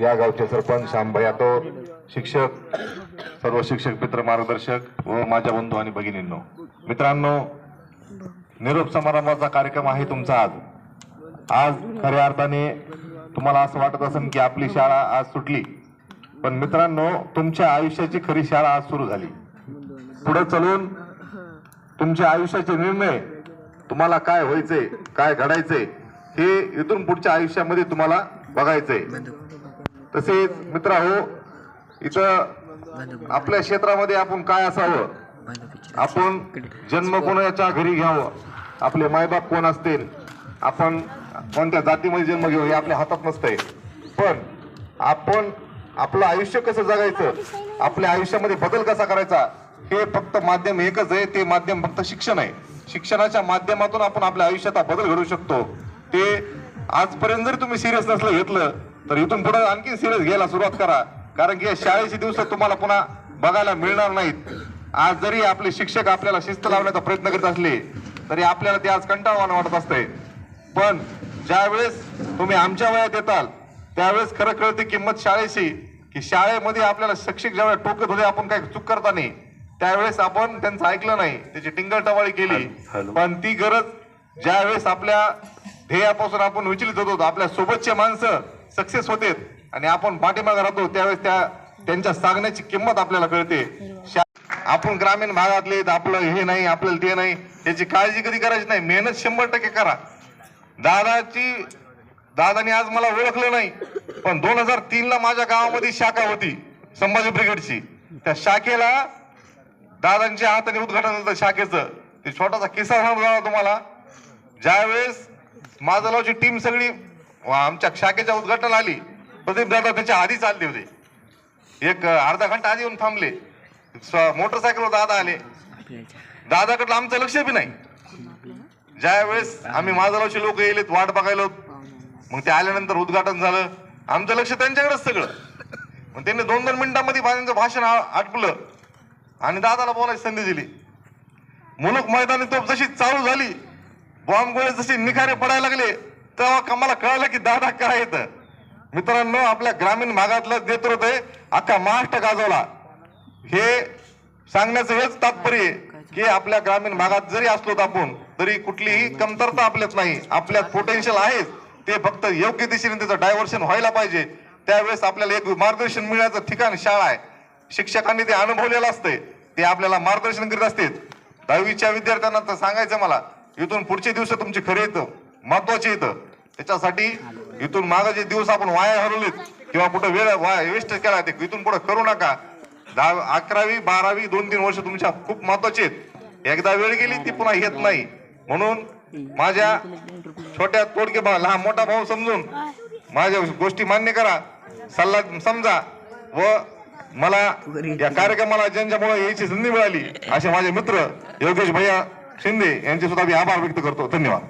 या गावचे सरपंच श्यामभाई यादव शिक्षक सर्व शिक्षक मित्र मार्गदर्शक व माझ्या बंधू आणि भगिनींनो. मित्रांनो निरोप समारंभाचा कार्यक्रम आहे तुमचा आज. आज खऱ्या अर्थाने तुम्हाला असं वाटत असेल की आपली शाळा आज सुटली. पण मित्रांनो तुमच्या आयुष्याची खरी शाळा आज सुरू झाली. पुढे चलून तुमच्या आयुष्याचे निर्णय तुम्हाला काय व्हायचे काय घडायचंय हे इथून पुढच्या आयुष्यामध्ये तुम्हाला बघायचंय. तसेच मित्र हो इथं आपल्या क्षेत्रामध्ये आपण काय असावं? आपण जन्म कोणाच्या घरी घ्यावं? आपले मायबाप कोण असतील? आपण कोणत्या जातीमध्ये जन्म घेऊ हे आपल्या हातात नसतंय. पण आपण आपलं आयुष्य कसं जगायचं? आपल्या आयुष्यामध्ये बदल कसा करायचा? हे फक्त माध्यम एकच आहे ते माध्यम फक्त शिक्षण आहे. शिक्षणाच्या माध्यमातून आपण आपल्या आयुष्यात बदल घडवू शकतो. ते आजपर्यंत जरी तुम्ही सिरियस नसलं घेतलं तर इथून पुढे आणखी सिरियस घ्यायला सुरुवात करा. कारण की शाळेचे दिवस तुम्हाला पुन्हा बघायला मिळणार नाहीत. आज जरी आपले शिक्षक आपल्याला शिस्त लावण्याचा प्रयत्न करीत असले तरी आपल्याला ते आज कंटाळवाणं वाटत असतंय. पण ज्या वेळेस तुम्ही आमच्या वयात येताल त्यावेळेस खरं कळते किंमत शाळेची की शाळेमध्ये आपल्याला शिक्षक ज्यावेळेस टोकत होते आपण काही चूक करता नाही. त्यावेळेस आपण त्यांचं ऐकलं नाही. त्याची टिंगल केली. पण ती गरज ज्या वेळेस आपल्या ध्येयापासून आपण विचलित होतो आपल्या सोबतचे माणसं सक्सेस होते. आणि आपण पाठीमागे राहतो त्यावेळेस त्या त्यांच्या सांगण्याची किंमत आपल्याला कळते. आपण ग्रामीण भागातले तर आपलं हे नाही आपल्याला ते नाही याची काळजी कधी करायची नाही. मेहनत शंभर टक्के करा. दादाची दादानी आज मला ओळखलं नाही पण दोन हजार तीन ला माझ्या गावामध्ये शाखा होती संभाजी ब्रिगेडची. त्या शाखेला दादांच्या हाताने उद्घाटन होतं शाखेचं. ते छोटासा किस्सा दादा तुम्हाला. ज्यावेळेस माझालावची टीम सगळी आमच्या शाखेच्या उद्घाटनाला आली. प्रदीप दादा त्याच्या आधी चालले होते. एक अर्धा घंटा आधी येऊन थांबले. मोटरसायकलवर दादा आले. दादाकडलं आमचं लक्ष बी नाही. ज्या वेळेस आम्ही माझालावचे लोक येलेत वाट बघायला मग ते आल्यानंतर उद्घाटन झालं. आमचं लक्ष त्यांच्याकडेच सगळं. मग त्यांनी दोन दोन मिनिटांमध्ये त्यांचं भाषण आ- आटपलं. आणि दादाला बोलायची संधी दिली. मुलुक मैदानी तोप जशी चालू झाली बॉम्ब गोळे जसे निखारे पडायला लागले तेव्हा आम्हाला कळालं की दादा काय येतं मित्रांनो आपल्या ग्रामीण भागातलं नेतृत्व आहे. अख्खा महाराष्ट्र गाजवला. हे सांगण्याचं हेच तात्पर्य की आपल्या ग्रामीण भागात जरी असलो आपण तरी कुठलीही कमतरता आपल्यात नाही. आपल्यात पोटेन्शियल आहेच. ते फक्त योग्य दिशेने त्याचं डायव्हर्शन व्हायला पाहिजे. त्यावेळेस आपल्याला एक मार्गदर्शन मिळण्याचं ठिकाण शाळा आहे. शिक्षकांनी ते अनुभवलेलं असतंय. ते आपल्याला मार्गदर्शन करीत असते दहावीच्या विद्यार्थ्यांना तर सांगायचं मला इथून पुढचे दिवस तुमचे खरे येतं. महत्वाची इथं. त्याच्यासाठी इथून मागचे दिवस आपण वाया हरवलेत किंवा कुठं वेळ वेस्ट केला ते इथून पुढे करू नका. दहा अकरावी बारावी दोन तीन वर्ष तुमच्या खूप महत्वाची आहेत. एकदा वेळ गेली ती पुन्हा येत नाही. म्हणून माझ्या छोट्या तोडके भाऊ लहान मोठा भाऊ समजून माझ्या गोष्टी मान्य करा. सल्ला समजा व मला या कार्यक्रमाला ज्यांच्यामुळे यायची संधी मिळाली असे माझे मित्र योगेश भैया शिंदे यांचे सुद्धा मी आभार व्यक्त करतो. धन्यवाद.